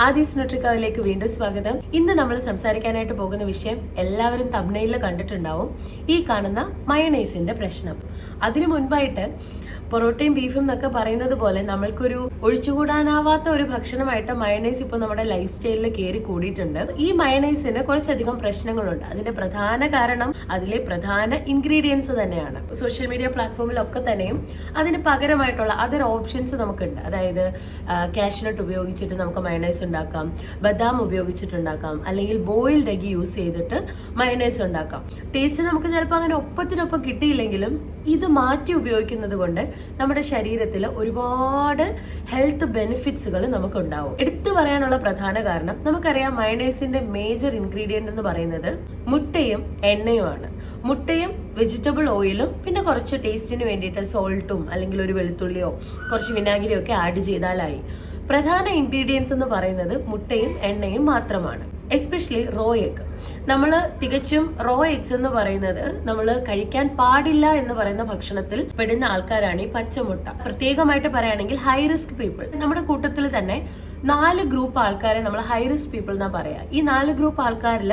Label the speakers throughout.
Speaker 1: ആദീസ് ന്യൂട്രിക്കാവിലേക്ക് വീണ്ടും സ്വാഗതം. ഇന്ന് നമ്മൾ സംസാരിക്കാനായിട്ട് പോകുന്ന വിഷയം എല്ലാവരും തമിഴ്നയിൽ കണ്ടിട്ടുണ്ടാവും. ഈ കാണുന്ന മയണൈസിന്റെ പ്രശ്നം. അതിനു മുൻപായിട്ട് പൊറോട്ടയും ബീഫും എന്നൊക്കെ പറയുന്നത് പോലെ നമ്മൾക്കൊരു ഒഴിച്ചുകൂടാനാവാത്ത ഒരു ഭക്ഷണമായിട്ട് മയണൈസ് ഇപ്പോൾ നമ്മുടെ ലൈഫ് സ്റ്റൈലിൽ കയറി കൂടിയിട്ടുണ്ട്. ഈ മയണൈസിന് കുറച്ചധികം പ്രശ്നങ്ങളുണ്ട്. അതിന്റെ പ്രധാന കാരണം അതിലെ പ്രധാന ഇൻഗ്രീഡിയൻസ് തന്നെയാണ്. സോഷ്യൽ മീഡിയ പ്ലാറ്റ്ഫോമിലൊക്കെ തന്നെയും അതിന് പകരമായിട്ടുള്ള അതർ ഓപ്ഷൻസ് നമുക്കുണ്ട്. അതായത് കാഷ്നട്ട് ഉപയോഗിച്ചിട്ട് നമുക്ക് മയണൈസ് ഉണ്ടാക്കാം. ബദാം ഉപയോഗിച്ചിട്ടുണ്ടാക്കാം അല്ലെങ്കിൽ ബോയിൽഡ് എഗ് യൂസ് ചെയ്തിട്ട് മയണൈസ് ഉണ്ടാക്കാം. ടേസ്റ്റ് നമുക്ക് ചിലപ്പോൾ അങ്ങനെ ഒപ്പത്തിനൊപ്പം കിട്ടിയില്ലെങ്കിലും ഇത് മാറ്റി ഉപയോഗിക്കുന്നത് കൊണ്ട് നമ്മുടെ ശരീരത്തിൽ ഒരുപാട് ഹെൽത്ത് ബെനിഫിറ്റ്സുകൾ നമുക്കുണ്ടാവും. എടുത്തു പറയാനുള്ള പ്രധാന കാരണം നമുക്കറിയാം മയണൈസിന്റെ മേജർ ഇൻഗ്രീഡിയന്റ് എന്ന് പറയുന്നത് മുട്ടയും എണ്ണയുമാണ്. മുട്ടയും വെജിറ്റബിൾ ഓയിലും പിന്നെ കുറച്ച് ടേസ്റ്റിന് വേണ്ടിയിട്ട് സോൾട്ടും അല്ലെങ്കിൽ ഒരു വെളുത്തുള്ളിയോ കുറച്ച് വിനാഗിരിയോ ഒക്കെ ആഡ് ചെയ്താലായി. പ്രധാന ഇൻഗ്രീഡിയൻസ് എന്ന് പറയുന്നത് മുട്ടയും എണ്ണയും മാത്രമാണ്. എസ്പെഷ്യലി റോ എഗ് നമ്മൾ തികച്ചും റോ എഗ്സ് എന്ന് പറയുന്നത് നമ്മൾ കഴിക്കാൻ പാടില്ല എന്ന് പറയുന്ന ഭക്ഷണത്തിൽ പെടുന്ന ആൾക്കാരാണ് ഈ പച്ചമുട്ട. പ്രത്യേകമായിട്ട് പറയുകയാണെങ്കിൽ ഹൈ റിസ്ക് പീപ്പിൾ നമ്മുടെ കൂട്ടത്തിൽ തന്നെ നാല് ഗ്രൂപ്പ് ആൾക്കാരെ നമ്മൾ ഹൈ റിസ്ക് പീപ്പിൾ എന്നാ പറയാ. ഈ നാല് ഗ്രൂപ്പ് ആൾക്കാരിൽ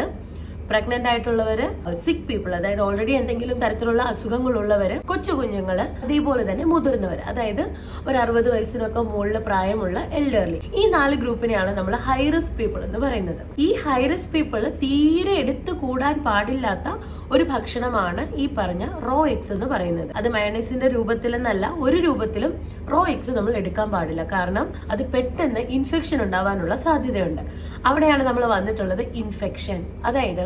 Speaker 1: പ്രഗ്നന്റ് ആയിട്ടുള്ളവര് സിക്ക് പീപ്പിൾ അതായത് ഓൾറെഡി എന്തെങ്കിലും തരത്തിലുള്ള അസുഖങ്ങളുള്ളവര് കൊച്ചു കുഞ്ഞുങ്ങൾ അതേപോലെ തന്നെ മുതിർന്നവർ അതായത് ഒരു അറുപത് വയസ്സിനൊക്കെ മുകളിൽ പ്രായമുള്ള എൽഡർലി ഈ നാല് ഗ്രൂപ്പിനെയാണ് നമ്മൾ ഹൈ റിസ്ക് പീപ്പിൾ എന്ന് പറയുന്നത്. ഈ ഹൈ റിസ്ക് പീപ്പിൾ തീരെ എടുത്തു കൂടാൻ പാടില്ലാത്ത ഒരു ഭക്ഷണമാണ് ഈ പറഞ്ഞ റോ എക്സ് എന്ന് പറയുന്നത്. അത് മയണൈസിന്റെ രൂപത്തിലെന്നല്ല ഒരു രൂപത്തിലും റോ എക്സ് നമ്മൾ എടുക്കാൻ പാടില്ല. കാരണം അത് പെട്ടെന്ന് ഇൻഫെക്ഷൻ ഉണ്ടാവാനുള്ള സാധ്യതയുണ്ട്. അവിടെയാണ് നമ്മൾ വന്നിട്ടുള്ളത് ഇൻഫെക്ഷൻ അതായത്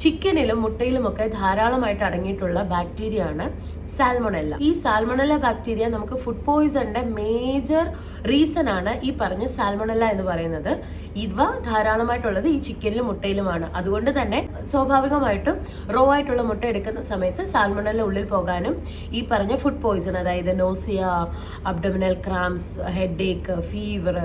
Speaker 1: ചിക്കനിലും മുട്ടയിലും ഒക്കെ ധാരാളമായിട്ട് അടങ്ങിയിട്ടുള്ള ബാക്ടീരിയ ആണ് സാൽമണല്ല ഈ സാൽമണല്ല ബാക്ടീരിയ നമുക്ക് ഫുഡ് പോയിസണിന്റെ മേജർ റീസൺ ആണ് ഈ പറഞ്ഞ സാൽമണല്ല എന്ന് പറയുന്നത്. ഇവ ധാരാളമായിട്ടുള്ളത് ഈ ചിക്കനിലും മുട്ടയിലുമാണ് അതുകൊണ്ട് തന്നെ സ്വാഭാവികമായിട്ടും റോ ആയിട്ടുള്ള മുട്ട എടുക്കുന്ന സമയത്ത് സാൽമണല്ല ഉള്ളിൽ പോകാനും ഈ പറഞ്ഞ ഫുഡ് പോയിസൺ അതായത് nausea abdominal cramps headache fever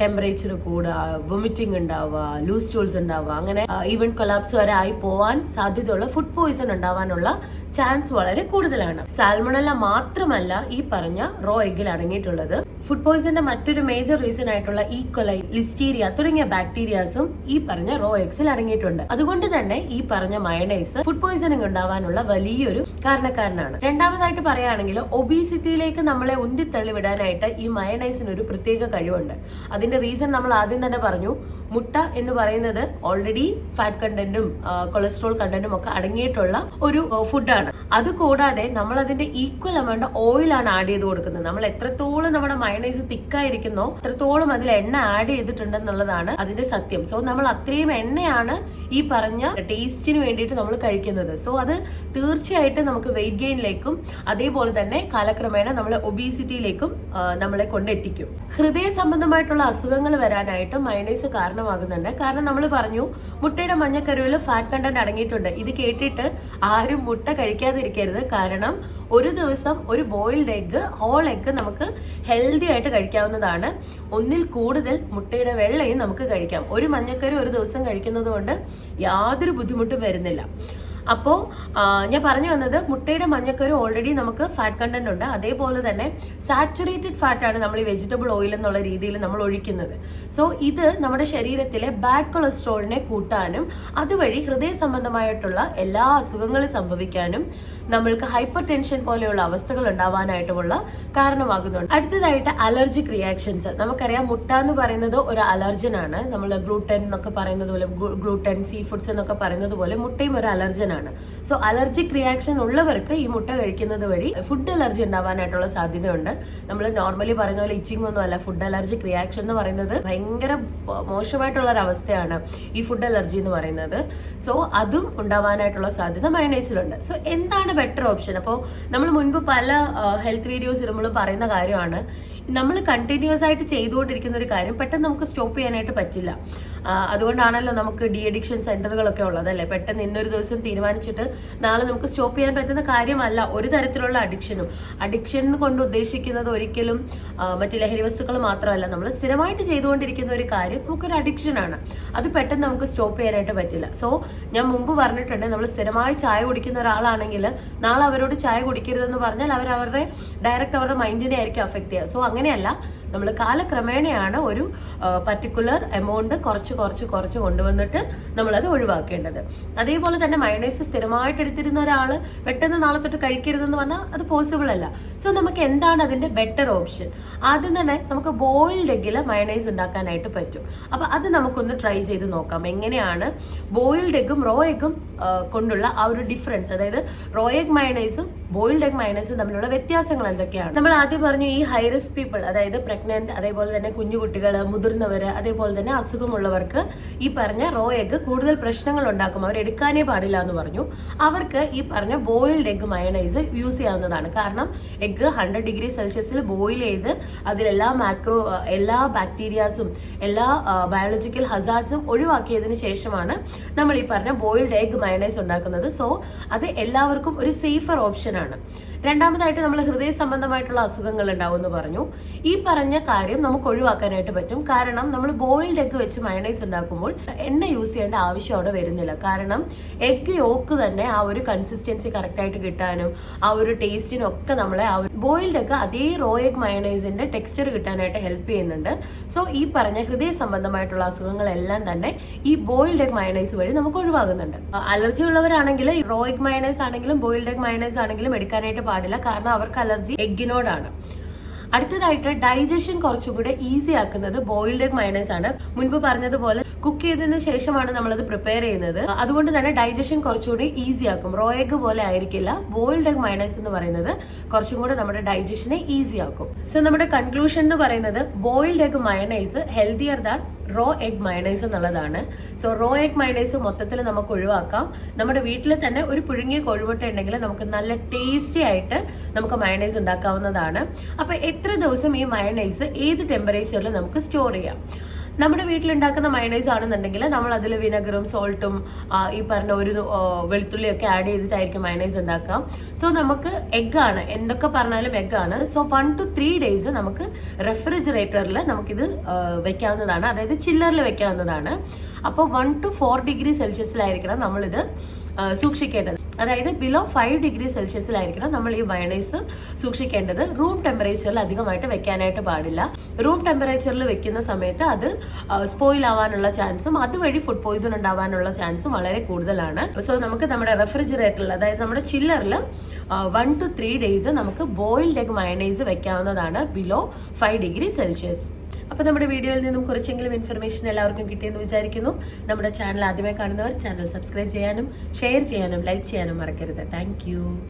Speaker 1: temperature കൂടുക വൊമിറ്റിംഗ് ഉണ്ടാവുക ലൂസ് ടൂൾസ് ഉണ്ടാവുക അങ്ങനെ ഈവൻ കൊലാപ്സ് വരെ പോവാൻ സാധ്യതയുള്ള ഫുഡ് പോയിസൺ ഉണ്ടാവാനുള്ള ചാൻസ് വളരെ കൂടുതലാണ്. സാൽമണല മാത്രമല്ല ഈ പറഞ്ഞ റോ എഗിൽ അടങ്ങിയിട്ടുള്ളത്. ഫുഡ് പോയിസന്റെ മറ്റൊരു മേജർ റീസൺ ആയിട്ടുള്ള ഈക്വലൈ ലിസ്റ്റീരിയ തുടങ്ങിയ ബാക്ടീരിയാസും ഈ പറഞ്ഞ റോ എക്സിൽ അടങ്ങിയിട്ടുണ്ട്. അതുകൊണ്ട് തന്നെ ഈ പറഞ്ഞ മയണൈസ് ഫുഡ് പോയിസണിങ് ഉണ്ടാവാനുള്ള വലിയൊരു കാരണക്കാരനാണ്. രണ്ടാമതായിട്ട് പറയുകയാണെങ്കിൽ ഒബീസിറ്റിയിലേക്ക് നമ്മളെ ഉന്തിത്തള്ളി വിടാനായിട്ട് ഈ മയണൈസിന് ഒരു പ്രത്യേക കഴിവുണ്ട്. അതിന്റെ റീസൺ നമ്മൾ ആദ്യം തന്നെ പറഞ്ഞു മുട്ട എന്ന് പറയുന്നത് ഓൾറെഡി ഫാറ്റ് കണ്ടന്റും കൊളസ്ട്രോൾ കണ്ടന്റും ഒക്കെ അടങ്ങിയിട്ടുള്ള ഒരു ഫുഡാണ് അത് കൂടാതെ നമ്മൾ അതിന്റെ ഈക്വൽ എമൗണ്ട് ഓയിലാണ് ആഡ് ചെയ്ത് കൊടുക്കുന്നത്. നമ്മൾ എത്രത്തോളം നമ്മുടെ തിക്കായിരിക്കുന്നോ. അത്രത്തോളം അതിൽ എണ്ണ ആഡ് ചെയ്തിട്ടുണ്ടെന്നുള്ളതാണ് അതിന്റെ സത്യം. സോ നമ്മൾ അത്രയും എണ്ണയാണ് ഈ പറഞ്ഞ ടേസ്റ്റിന് വേണ്ടിയിട്ട് നമ്മൾ കഴിക്കുന്നത്. സോ അത് തീർച്ചയായിട്ടും നമുക്ക് വെയിറ്റ് ഗെയിനിലേക്കും അതേപോലെ തന്നെ കാലക്രമേണ നമ്മളെ ഒബീസിറ്റിയിലേക്കും നമ്മളെ കൊണ്ടെത്തിക്കും. ഹൃദയ സംബന്ധമായിട്ടുള്ള അസുഖങ്ങൾ വരാനായിട്ട് മയണൈസ് കാരണമാകുന്നുണ്ട്. കാരണം നമ്മൾ പറഞ്ഞു മുട്ടയുടെ മഞ്ഞക്കരുവിൽ ഫാറ്റ് കണ്ടന്റ് അടങ്ങിയിട്ടുണ്ട്. ഇത് കേട്ടിട്ട് ആരും മുട്ട കഴിക്കാതിരിക്കരുത്. കാരണം ഒരു ദിവസം ഒരു ബോയിൽഡ് എഗ്ഗ് ഹോൾ എഗ്ഗ് നമുക്ക് ഹെൽത്തി ആയിട്ട് കഴിക്കാവുന്നതാണ്. ഒന്നിൽ കൂടുതൽ മുട്ടയുടെ വെള്ളയും നമുക്ക് കഴിക്കാം. ഒരു മഞ്ഞക്കറി ഒരു ദിവസം കഴിക്കുന്നത് കൊണ്ട് യാതൊരു ബുദ്ധിമുട്ടും വരുന്നില്ല. അപ്പോൾ ഞാൻ പറഞ്ഞു വന്നത് മുട്ടയുടെ മഞ്ഞക്കരു ഓൾറെഡി നമുക്ക് ഫാറ്റ് കണ്ടന്റ് ഉണ്ട്. അതേപോലെ തന്നെ സാച്ചുറേറ്റഡ് ഫാറ്റാണ് നമ്മൾ ഈ വെജിറ്റബിൾ ഓയിൽ എന്നുള്ള രീതിയിൽ നമ്മൾ ഒഴിക്കുന്നത്. സോ ഇത് നമ്മുടെ ശരീരത്തിലെ ബാഡ് കൊളസ്ട്രോളിനെ കൂട്ടാനും അതുവഴി ഹൃദയ സംബന്ധമായിട്ടുള്ള എല്ലാ അസുഖങ്ങളും സംഭവിക്കാനും നമ്മൾക്ക് ഹൈപ്പർ ടെൻഷൻ പോലെയുള്ള അവസ്ഥകൾ ഉണ്ടാവാനായിട്ടുമുള്ള കാരണമാകുന്നുണ്ട്. അടുത്തതായിട്ട് അലർജിക് റിയാക്ഷൻസ് നമുക്കറിയാം മുട്ട എന്ന് പറയുന്നത് ഒരു അലർജൻ ആണ്. നമ്മൾ ഗ്ലൂട്ടൻ എന്നൊക്കെ പറയുന്നത് പോലെ ഗ്ലൂട്ടൻ സീ ഫുഡ്സ് എന്നൊക്കെ പറയുന്നത് പോലെ മുട്ടയും ഒരു അലർജൻ ആണ്. സോ അലർജിക് റിയാക്ഷൻ ഉള്ളവർക്ക് ഈ മുട്ട കഴിക്കുന്നത് വഴി ഫുഡ് അലർജി ഉണ്ടാവാനായിട്ടുള്ള സാധ്യതയുണ്ട്. നമ്മൾ നോർമലി പറയുന്ന പോലെ ഇച്ചിങ് ഒന്നും അല്ല. ഫുഡ് അലർജിക് റിയാക്ഷൻ എന്ന് പറയുന്നത് ഭയങ്കര മോശമായിട്ടുള്ള ഒരു അവസ്ഥയാണ് ഈ ഫുഡ് അലർജി എന്ന് പറയുന്നത്. സോ അതും ഉണ്ടാവാനായിട്ടുള്ള സാധ്യത മയണൈസിലുണ്ട് സോ എന്താണ് ബെറ്റർ ഓപ്ഷൻ അപ്പോൾ നമ്മൾ മുൻപ് പല ഹെൽത്ത് വീഡിയോസ് നമ്മൾ പറയുന്ന കാര്യമാണ്. നമ്മൾ കണ്ടിന്യൂസ് ആയിട്ട് ചെയ്തുകൊണ്ടിരിക്കുന്ന ഒരു കാര്യം പെട്ടെന്ന് നമുക്ക് സ്റ്റോപ്പ് ചെയ്യാനായിട്ട് പറ്റില്ല. അതുകൊണ്ടാണല്ലോ നമുക്ക് ഡി അഡിക്ഷൻ സെന്ററുകളൊക്കെ ഉള്ളത് അല്ലേ പെട്ടെന്ന് ഇന്നൊരു ദിവസം തീരുമാനിച്ചിട്ട് നാളെ നമുക്ക് സ്റ്റോപ്പ് ചെയ്യാൻ പറ്റുന്ന കാര്യമല്ല ഒരു തരത്തിലുള്ള അഡിക്ഷനും. അഡിക്ഷൻ കൊണ്ട് ഉദ്ദേശിക്കുന്നത് ഒരിക്കലും മറ്റു ലഹരി വസ്തുക്കൾ മാത്രമല്ല. നമ്മൾ സ്ഥിരമായിട്ട് ചെയ്തുകൊണ്ടിരിക്കുന്ന ഒരു കാര്യം നമുക്കൊരു അഡിക്ഷനാണ്. അത് പെട്ടെന്ന് നമുക്ക് സ്റ്റോപ്പ് ചെയ്യാനായിട്ട് പറ്റില്ല. സോ ഞാൻ മുമ്പ് പറഞ്ഞിട്ടുണ്ട് നമ്മൾ സ്ഥിരമായി ചായ കുടിക്കുന്ന ഒരാളാണെങ്കിൽ നാളെ അവരോട് ചായ കുടിക്കരുതെന്ന് പറഞ്ഞാൽ അവർ അവരുടെ ഡയറക്റ്റ് അവരുടെ മൈൻഡിനെ ആയിരിക്കും അഫക്ട് ചെയ്യുക. സോ അങ്ങനെയല്ല. നമ്മൾ കാലക്രമേണയാണ് ഒരു പർട്ടിക്കുലർ എമൗണ്ട് കുറച്ച് കുറച്ച് കുറച്ച് കൊണ്ടുവന്നിട്ട് നമ്മളത് ഒഴിവാക്കേണ്ടത്. അതേപോലെ തന്നെ മയണൈസ് സ്ഥിരമായിട്ട് എടുത്തിരുന്ന ഒരാൾ പെട്ടെന്ന് നാളെ തൊട്ട് കഴിക്കരുതെന്ന് പറഞ്ഞാൽ അത് പോസിബിൾ അല്ല. സോ നമുക്ക് എന്താണ് അതിന്റെ ബെറ്റർ ഓപ്ഷൻ ആദ്യം തന്നെ നമുക്ക് ബോയിൽഡ് എഗ്ഗിൽ മയണൈസ് ഉണ്ടാക്കാനായിട്ട് പറ്റും. അപ്പൊ അത് നമുക്കൊന്ന് ട്രൈ ചെയ്ത് നോക്കാം. എങ്ങനെയാണ് ബോയിൽഡ് എഗ്ഗും റോ എഗ്ഗും കൊണ്ടുള്ള ആ ഒരു ഡിഫറൻസ് അതായത് റോ എഗ് മയണൈസും ബോയിൽഡ് എഗ് മയണൈസും തമ്മിലുള്ള വ്യത്യാസങ്ങൾ എന്തൊക്കെയാണ്? നമ്മൾ ആദ്യം പറഞ്ഞു ഈ ഹൈ പീപ്പിൾ അതായത് പ്രഗ്നന്റ് അതേപോലെ തന്നെ കുഞ്ഞുകുട്ടികൾ മുതിർന്നവർ അതേപോലെ തന്നെ അസുഖമുള്ളവർക്ക് ഈ പറഞ്ഞ റോ എഗ് കൂടുതൽ പ്രശ്നങ്ങൾ ഉണ്ടാക്കും. അവർ എടുക്കാനേ പാടില്ല എന്ന് പറഞ്ഞു. അവർക്ക് ഈ പറഞ്ഞ ബോയിൽഡ് എഗ് മയണൈസ് യൂസ് ചെയ്യാവുന്നതാണ്. കാരണം എഗ് ഹൺഡ്രഡ് ഡിഗ്രി സെൽഷ്യസിൽ ബോയിൽ ചെയ്ത് അതിലെല്ലാ മാക്രോ എല്ലാ ബാക്ടീരിയാസും എല്ലാ ബയോളജിക്കൽ ഹസാർഡ്സും ഒഴിവാക്കിയതിന് ശേഷമാണ് നമ്മൾ ഈ പറഞ്ഞ ബോയിൽഡ് എഗ് മയണൈസ് ഉണ്ടാക്കുന്നത്. സോ അത് എല്ലാവർക്കും ഒരു സേഫർ ഓപ്ഷനാണ് രണ്ടാമതായിട്ട് നമ്മൾ ഹൃദയ സംബന്ധമായിട്ടുള്ള അസുഖങ്ങൾ ഉണ്ടാവും എന്ന് പറഞ്ഞു. ഈ പറഞ്ഞ കാര്യം നമുക്ക് ഒഴിവാക്കാനായിട്ട് പറ്റും. കാരണം നമ്മൾ ബോയിൽഡ് എഗ്ഗ് വെച്ച് മയണൈസ് ഉണ്ടാക്കുമ്പോൾ എണ്ണ യൂസ് ചെയ്യേണ്ട ആവശ്യം അവിടെ വരുന്നില്ല. കാരണം എഗ്ഗ് യോക്ക് തന്നെ ആ ഒരു കൺസിസ്റ്റൻസി കറക്റ്റായിട്ട് കിട്ടാനും ആ ഒരു ടേസ്റ്റിനൊക്കെ നമ്മളെ ആ ഒരു ബോയിൽഡ് എഗ് അതേ റോ എഗ് മയണൈസിന്റെ ടെക്സ്ചർ കിട്ടാനായിട്ട് ഹെൽപ്പ് ചെയ്യുന്നുണ്ട്. സോ ഈ പറഞ്ഞ ഹൃദയ സംബന്ധമായിട്ടുള്ള അസുഖങ്ങളെല്ലാം തന്നെ ഈ ബോയിൽഡ് എഗ് മയണൈസ് വഴി നമുക്ക് ഒഴിവാകുന്നുണ്ട്. അലർജി ഉള്ളവരാണെങ്കിൽ റോ എഗ് മയണൈസ് ആണെങ്കിലും ബോയിൽഡ് എഗ് മയണൈസ് ആണെങ്കിലും എടുക്കാനായിട്ട് പാടില്ല. കാരണം അവർക്ക് അലർജി എഗ്ഗിനോടാണ്. അടുത്തതായിട്ട് ഡൈജഷൻ കുറച്ചും കൂടെ ഈസി ആക്കുന്നത് ബോയിൽഡ് എഗ് മയണൈസ് ആണ് മുൻപ് പറഞ്ഞതുപോലെ കുക്ക് ചെയ്തതിന് ശേഷമാണ് നമ്മളത് പ്രിപ്പയർ ചെയ്യുന്നത്. അതുകൊണ്ട് തന്നെ ഡൈജഷൻ കുറച്ചുകൂടി ഈസി ആക്കും. റോ എഗ് പോലെ ആയിരിക്കില്ല. ബോയിൽഡ് എഗ് മയണൈസ് എന്ന് പറയുന്നത് കുറച്ചും കൂടെ നമ്മുടെ ഡൈജഷനെ ഈസി ആക്കും. സോ നമ്മുടെ കൺക്ലൂഷൻ എന്ന് പറയുന്നത് boiled egg mayonnaise healthier than raw egg mayonnaise എന്നുള്ളതാണ്. സോ റോ എഗ് മയണൈസ് മൊത്തത്തിൽ നമുക്ക് ഒഴിവാക്കാം. നമ്മുടെ വീട്ടിൽ തന്നെ ഒരു പുഴുങ്ങിയ കോഴിമുട്ട ഉണ്ടെങ്കിൽ നമുക്ക് നല്ല ടേസ്റ്റി ആയിട്ട് നമുക്ക് മയണൈസ് ഉണ്ടാക്കാവുന്നതാണ്. അപ്പൊ എത്ര ദിവസം ഈ മയണൈസ് ഏത് ടെമ്പറേച്ചറിൽ നമുക്ക് സ്റ്റോർ ചെയ്യാം? നമ്മുടെ വീട്ടിലുണ്ടാക്കുന്ന മയണൈസ് ആണെന്നുണ്ടെങ്കിൽ നമ്മൾ അതിൽ വിനെഗറും സോൾട്ടും ഈ പറഞ്ഞ ഒരു വെളുത്തുള്ളിയൊക്കെ ആഡ് ചെയ്തിട്ടായിരിക്കും മയണൈസ് ഉണ്ടാക്കാം സോ നമുക്ക് എഗ് ആണ്. എന്തൊക്കെ പറഞ്ഞാലും എഗ് ആണ്. So one two three days നമുക്ക് റെഫ്രിജറേറ്ററിൽ നമുക്കിത് വെക്കാവുന്നതാണ്. അതായത് ചില്ലറിൽ വെക്കാവുന്നതാണ്. അപ്പോൾ വൺ ടു ഫോർ ഡിഗ്രി സെൽഷ്യസിലായിരിക്കണം നമ്മളിത് സൂക്ഷിക്കേണ്ടത്. അതായത് ബിലോ ഫൈവ് ഡിഗ്രി സെൽഷ്യസിലായിരിക്കണം നമ്മൾ ഈ മയണൈസ് സൂക്ഷിക്കേണ്ടത്. റൂം ടെമ്പറേച്ചറിൽ അധികമായിട്ട് വെക്കാനായിട്ട് പാടില്ല. റൂം ടെമ്പറേച്ചറിൽ വെക്കുന്ന സമയത്ത് അത് സ്പോയിൽ ആവാനുള്ള ചാൻസും അതുവഴി ഫുഡ് പോയിസൺ ഉണ്ടാവാനുള്ള ചാൻസും വളരെ കൂടുതലാണ്. സോ നമുക്ക് നമ്മുടെ റെഫ്രിജറേറ്ററിൽ അതായത് നമ്മുടെ ചില്ലറിൽ വൺ ടു ത്രീ ഡേയ്സ് നമുക്ക് ബോയിൽഡ് എഗ് മയണൈസ് വെക്കാവുന്നതാണ് ബിലോ ഫൈവ് ഡിഗ്രി സെൽഷ്യസ് അപ്പോൾ നമ്മുടെ വീഡിയോയിൽ നിന്നും കുറച്ചെങ്കിലും ഇൻഫർമേഷൻ എല്ലാവർക്കും കിട്ടിയെന്ന് വിചാരിക്കുന്നു. നമ്മുടെ ചാനൽ ആദ്യമായി കാണുന്നവർ ചാനൽ സബ്സ്ക്രൈബ് ചെയ്യാനും ഷെയർ ചെയ്യാനും ലൈക്ക് ചെയ്യാനും മറക്കരുത്. താങ്ക്